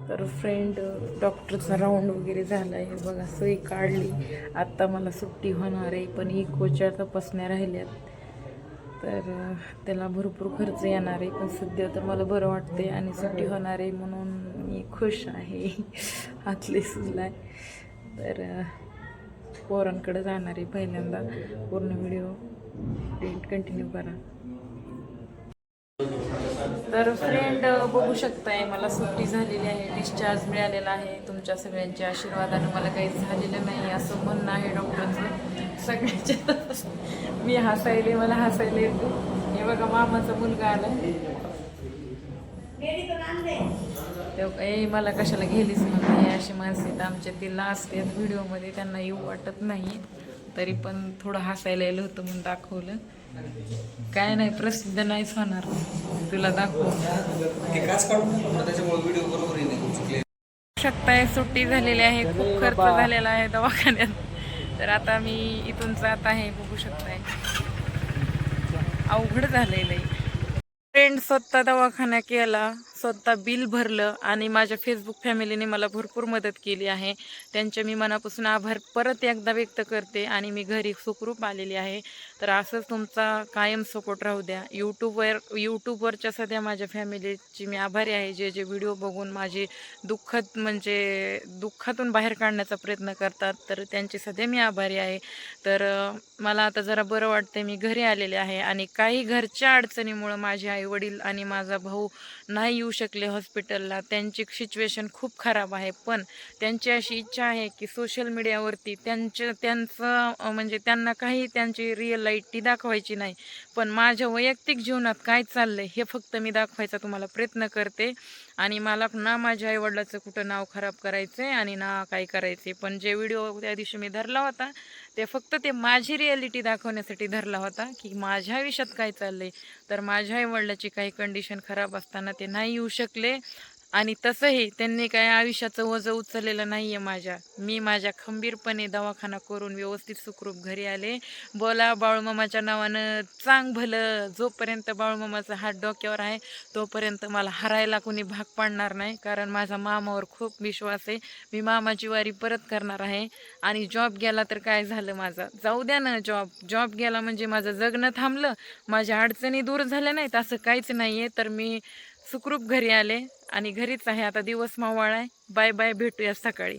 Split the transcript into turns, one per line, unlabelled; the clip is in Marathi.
तर फ्रेंड डॉक्टरचा राऊंड वगैरे झाला आहे बघा सही काढली. आत्ता मला सुट्टी होणार आहे पण इकोच्या तपासण्या राहिल्यात. तर त्याला भरपूर खर्च येणार आहे पण सध्या तर मला बरं वाटते आणि सुट्टी होणार आहे म्हणून मी खुश आहे. हातले सुजलाय. तर पोरांकडे जाणार आहे पहिल्यांदा. पूर्ण व्हिडिओ कंटिन्यू करा. तर फ्रेंड बघू शकताय. मला सुट्टी झालेली आहे डिस्चार्ज मिळालेला आहे. तुमच्या सगळ्यांच्या आशीर्वादाने मला काही झालेलं नाही असं म्हणणं आहे डॉक्टरचं सगळ्यांच्या मी हसायले मला हसायला येतो. हे बघा मामाचा मुलगा आला ए मला कशाला गेलीच म्हणते अशी माणसं आमच्या. ती लास्ट आहेत. व्हिडिओमध्ये त्यांना येऊ वाटत नाही. तरी पण थोडं हसायला येलं होतं म्हणून दाखवलं. काय नाही प्रसिद्ध नाहीच होणार. तुला
clear.
शकताय सुट्टी झालेली आहे खूप खर्च झालेला आहे दवाखान्यात. तर आता मी इथून जात आहे बघू शकताय. अवघड झालेलं आहे फ्रेंड स्वतः दवाखाना केला स्वतः बिल भरलं आणि माझ्या फेसबुक फॅमिलीने मला भरपूर मदत केली आहे. त्यांचे मी मनापासून आभार परत एकदा व्यक्त करते आणि मी घरी सुखरूप आलेली आहे. तर असंच तुमचा कायम सपोर्ट राहू द्या. यूट्यूबवर यूट्यूबवरच्या सध्या माझ्या फॅमिलीची मी आभारी आहे. जे जे व्हिडिओ बघून माझे दुःखद म्हणजे दुःखातून बाहेर काढण्याचा प्रयत्न करतात तर त्यांची सध्या मी आभारी आहे. तर मला आता जरा बरं वाटतं मी घरी आलेले आहे आणि काही घरच्या अडचणीमुळं माझे आई वडील आणि माझा भाऊ नाही येऊ शकले हॉस्पिटलला त्यांची सिच्युएशन खूप खराब आहे. पण त्यांची अशी इच्छा आहे की सोशल मीडियावरती त्यांच्या त्यांचं म्हणजे त्यांना काही त्यांची रिअल दाखवायची नाही. पण माझ्या वैयक्तिक जीवनात काय चाललं आहे हे फक्त मी दाखवायचा तुम्हाला प्रयत्न करते. आणि मला ना माझ्या आईवडिलाचं कुठं नाव खराब करायचं आहे आणि ना काय करायचे पण जे व्हिडिओ त्या दिवशी मी धरला होता ते फक्त ते माझी रिॲलिटी दाखवण्यासाठी धरला होता की माझ्या आयुष्यात काय चाललं आहे तर माझ्या आईवडिलाची काही कंडिशन खराब असताना ते नाही येऊ शकले. आणि तसंही त्यांनी काय आयुष्याचं वजं उचललेलं नाही आहे माझ्या. मी माझ्या खंबीरपणे दवाखाना करून व्यवस्थित सुखरूप घरी आले. बोला बाळूमामाच्या नावानं चांग भलं. जोपर्यंत बाळूमामाचा हात डोक्यावर आहे तोपर्यंत मला हरायला कोणी भाग पाडणार नाही. कारण माझा मामावर खूप विश्वास आहे. मी मामाची वारी परत करणार आहे. आणि जॉब गेला तर काय झालं माझा? जाऊ द्या ना जॉब. जॉब गेला म्हणजे माझं जगणं थांबलं. माझ्या अडचणी दूर झाल्या नाहीत. असं काहीच नाही आहे तर मी सुखरूप घरी आले आणि घरीच आहे. आता दिवस मावळ आहे. बाय बाय भेटूया सकाळी.